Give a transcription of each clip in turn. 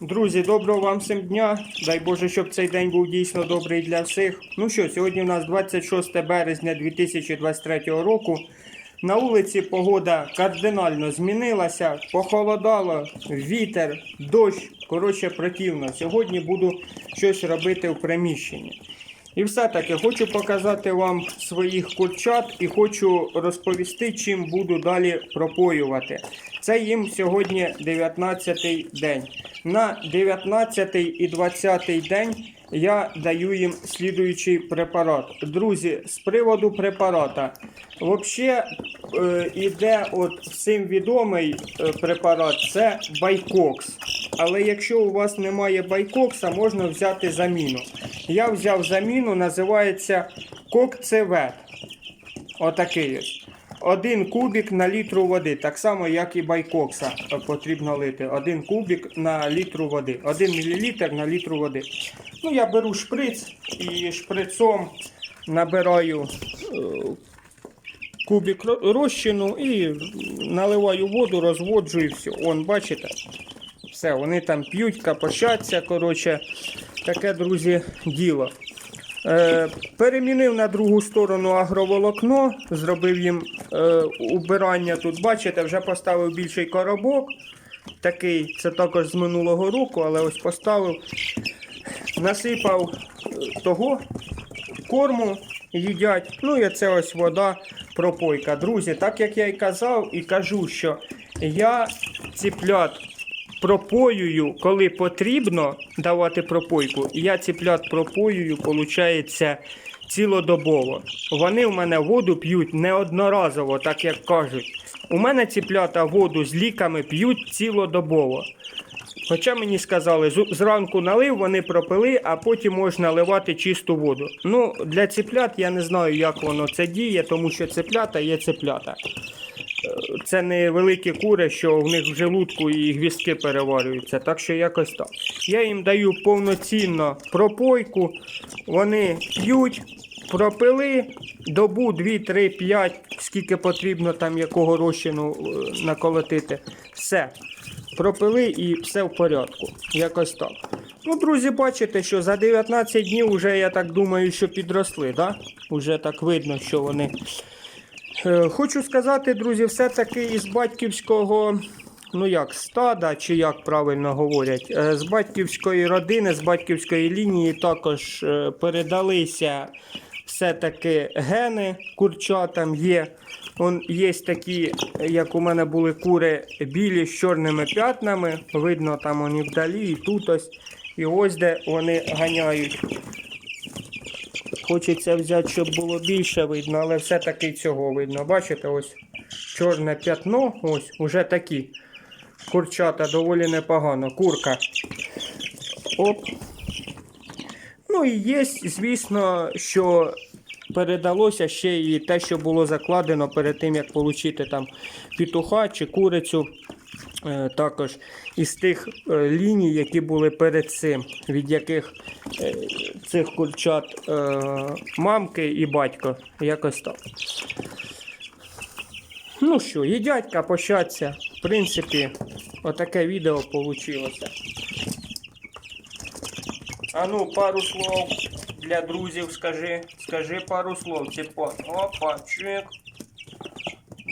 Друзі, доброго вам всім дня. Дай Боже, щоб цей день був дійсно добрий для всіх. Ну що, сьогодні у нас 26 березня 2023 року. На вулиці погода кардинально змінилася, похолодало, вітер, дощ. Коротше, противно. Сьогодні буду щось робити в приміщенні. І все-таки хочу показати вам своїх курчат і хочу розповісти, чим буду далі пропоювати. Це їм сьогодні 19-й день. На 19-й і 20-й день я даю їм слідуючий препарат. Друзі, з приводу препарата. Взагалі е, іде от всім відомий е, препарат це байкокс. Але якщо у вас немає байкокса, можна взяти заміну. Я взяв заміну, називається кокцевет. Отакий ось. Один кубик на літру води, так само, як і байкокса е, потрібно лити. Один кубик на літру води. Один мілілітр на літру води. Ну, я беру шприц і шприцом набираю е, кубик ро- розчину і наливаю воду, розводжу і все. Он, бачите? Все, вони там п'ють, капошаться. Коротше, таке, друзі, діло. Е, перемінив на другу сторону агроволокно, зробив їм е, убирання тут. Бачите, вже поставив більший коробок. Такий, це також з минулого року, але ось поставив. Насипав е, того корму, їдять. Ну і це ось вода, пропойка. Друзі, так як я і казав, і кажу, що я ціплят пропоюю, коли потрібно давати пропойку. Я ціплят пропоюю, виходить, цілодобово. Вони в мене воду п'ють неодноразово, так як кажуть. У мене ціплята воду з ліками п'ють цілодобово. Хоча мені сказали, зранку налив, вони пропили, а потім можна наливати чисту воду. Ну, для ціплят я не знаю, як воно це діє, тому що ціплята є ціплята. Це не великі кури, що в них в желудку і гвіздки переварюються. Так що якось так. Я їм даю повноцінно пропойку, вони п'ють, пропили добу, 2, 3, 5, скільки потрібно там якого розчину е, наколотити. Все. Пропили і все в порядку. Якось так. Ну, друзі, бачите, що за 19 днів вже, я так думаю, що підросли, да? Уже так видно, що вони. Е, Хочу сказати, друзі, все-таки із батьківського, ну як, стада, чи як правильно говорять, е, з батьківської родини, з батьківської лінії також е, передалися все-таки гени курчатам є. Он є такі, як у мене були кури білі з чорними п'ятнами. Видно там вони вдалі, і тут ось. І ось де вони ганяють. Хочеться взяти, щоб було більше видно, але все-таки цього видно. Бачите, ось чорне п'ятно, ось уже такі. Курчата доволі непогано. Курка. Оп. Ну і є, звісно, що передалося ще і те, що було закладено перед тим, як отримати там петуха чи курицю. Е, Також із тих е, ліній, які були перед цим, від яких е, цих курчат мамки і батько. Якось так. Ну що, їдять, капощаться. В принципі, отаке відео вийшло. А ну, пару слов для друзів скажи. Скажи пару слов, Ціпон. Опа, чик.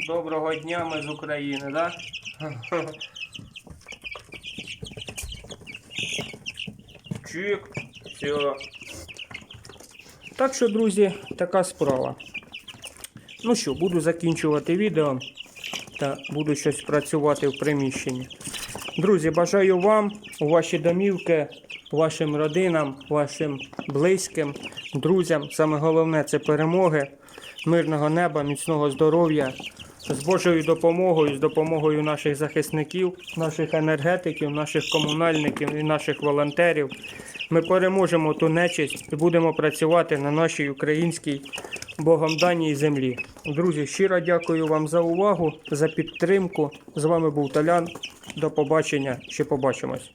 Доброго дня, ми з України, да? Чик. Все. Так що, друзі, така справа. Ну що, буду закінчувати відео та буду щось працювати в приміщенні. Друзі, бажаю вам у ваші домівки, вашим родинам, вашим близьким, друзям. Саме головне це перемоги, мирного неба, міцного здоров'я. З Божою допомогою, з допомогою наших захисників, наших енергетиків, наших комунальників і наших волонтерів. Ми переможемо ту нечисть і будемо працювати на нашій українській Богом даній землі. Друзі, щиро дякую вам за увагу, за підтримку. З вами був Талян. До побачення. Ще побачимось.